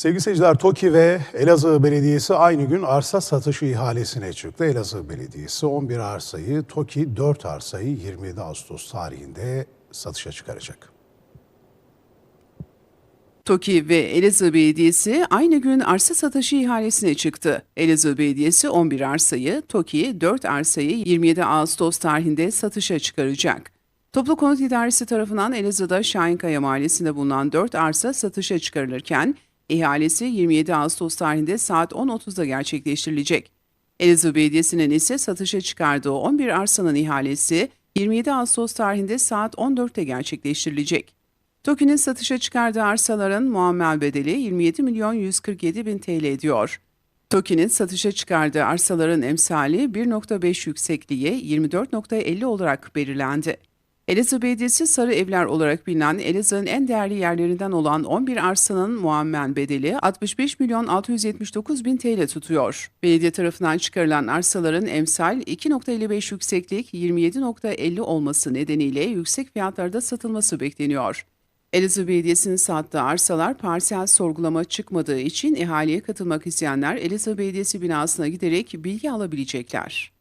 Sevgili seyirciler, TOKİ ve Elazığ Belediyesi aynı gün arsa satışı ihalesine çıktı. Elazığ Belediyesi 11 arsayı, TOKİ 4 arsayı 27 Ağustos tarihinde satışa çıkaracak. TOKİ ve Elazığ Belediyesi aynı gün arsa satışı ihalesine çıktı. Elazığ Belediyesi 11 arsayı, TOKİ 4 arsayı 27 Ağustos tarihinde satışa çıkaracak. Toplu Konut İdaresi tarafından Elazığ'da Şahinkaya Mahallesi'nde bulunan 4 arsa satışa çıkarılırken, ihalesi 27 Ağustos tarihinde saat 10.30'da gerçekleştirilecek. Elazığ Belediyesi'nin ise satışa çıkardığı 11 arsanın ihalesi 27 Ağustos tarihinde saat 14'te gerçekleştirilecek. TOKİ'nin satışa çıkardığı arsaların muammer bedeli 27 milyon 147 bin TL ediyor. TOKİ'nin satışa çıkardığı arsaların emsali 1.5 yüksekliğe 24.50 olarak belirlendi. Elazığ Belediyesi Sarı Evler olarak bilinen Elazığ'ın en değerli yerlerinden olan 11 arsanın muammen bedeli 65 milyon 679 bin TL tutuyor. Belediye tarafından çıkarılan arsaların emsal 2.55 yükseklik 27.50 olması nedeniyle yüksek fiyatlarda satılması bekleniyor. Elazığ Belediyesi'nin sattığı arsalar parsel sorgulama çıkmadığı için ihaleye katılmak isteyenler Elazığ Belediyesi binasına giderek bilgi alabilecekler.